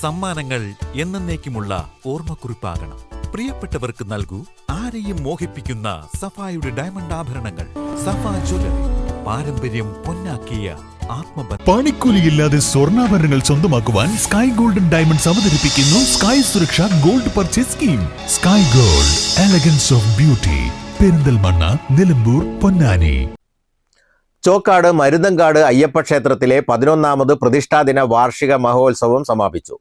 സമ്മാനങ്ങൾ എന്നേക്കുമുള്ള ഓർമ്മക്കുറിപ്പാകണം. പ്രിയപ്പെട്ടവർക്ക് നൽകൂ ആരെയും മോഹിപ്പിക്കുന്ന സഫായുടെ ഡയമണ്ട് ആഭരണങ്ങൾ. സഫാ ജ്വല്ലറി പാരമ്പര്യം പൊന്നാക്കിയ പണിക്കൂലിയില്ലാതെ സ്വർണാഭരണങ്ങൾ സ്വന്തമാക്കുവാൻ സ്കൈ ഗോൾഡൻ ഡയമണ്ട്സ് അവതരിപ്പിക്കുന്നു സ്കൈ സുരക്ഷ gold purchase scheme. Sky gold elegance of beauty Perinthalmanna Nilambur Ponnani. Chokkad Maruthankad Ayyappa ക്ഷേത്രത്തിലെ പതിനൊന്നാമത് പ്രതിഷ്ഠാദിന വാർഷിക മഹോത്സവം സമാപിച്ചു.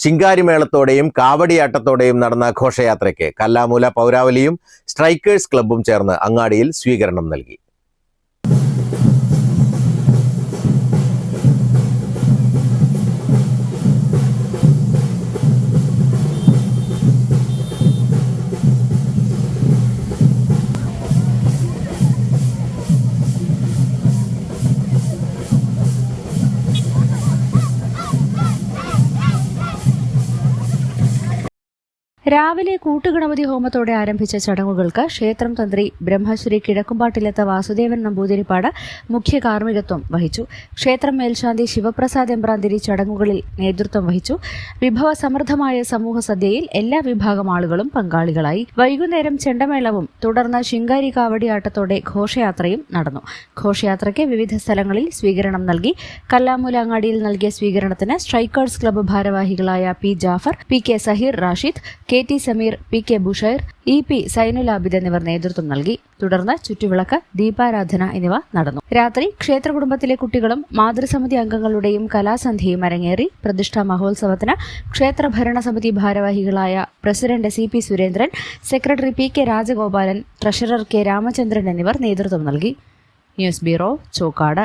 ശിങ്കാരിമേളത്തോടെയും കാവടിയാട്ടത്തോടെയും നടന്ന ഘോഷയാത്രയ്ക്ക് കല്ലാമൂല പൗരാവലിയും സ്ട്രൈക്കേഴ്സ് ക്ലബ്ബും ചേർന്ന് അങ്ങാടിയിൽ സ്വീകരണം നൽകി. രാവിലെ കൂട്ടുഗണപതി ഹോമത്തോടെ ആരംഭിച്ച ചടങ്ങുകൾക്ക് ക്ഷേത്രം തന്ത്രി ബ്രഹ്മശ്രീ കിഴക്കുംപാട്ടിലെത്ത വാസുദേവൻ നമ്പൂതിരിപ്പാട് മുഖ്യ കാർമ്മികത്വം വഹിച്ചു. ക്ഷേത്രം മേൽശാന്തി ശിവപ്രസാദ് എമ്പ്രാന്തിരി ചടങ്ങുകളിൽ നേതൃത്വം വഹിച്ചു. വിഭവ സമൃദ്ധമായ സമൂഹ സദ്യയിൽ എല്ലാ വിഭാഗം ആളുകളും പങ്കാളികളായി. വൈകുന്നേരം ചെണ്ടമേളവും തുടർന്ന് ശിങ്കാരി കാവടിയാട്ടത്തോടെ ഘോഷയാത്രയും നടന്നു. ഘോഷയാത്രയ്ക്ക് വിവിധ സ്ഥലങ്ങളിൽ സ്വീകരണം നൽകി. കല്ലാമൂലങ്ങാടിയിൽ നൽകിയ സ്വീകരണത്തിന് സ്ട്രൈക്കേഴ്സ് ക്ലബ്ബ് ഭാരവാഹികളായ P Jafar P K Saheer Rashid K T Sameer P K Bushair E P Zainulabid എന്നിവർ നേതൃത്വം നൽകി. തുടർന്ന് ചുറ്റുവിളക്ക് ദീപാരാധന എന്നിവ നടന്നു. രാത്രി ക്ഷേത്ര കുടുംബത്തിലെ കുട്ടികളും മാതൃസമിതി അംഗങ്ങളുടെയും കലാസന്ധ്യയും അരങ്ങേറി പ്രതിഷ്ഠാ മഹോത്സവത്തിന് ക്ഷേത്ര ഭരണസമിതി ഭാരവാഹികളായ president C P Surendran secretary P K Rajagopalan treasurer K Ramachandran എന്നിവർ നേതൃത്വം നൽകി. News bureau Chokkad.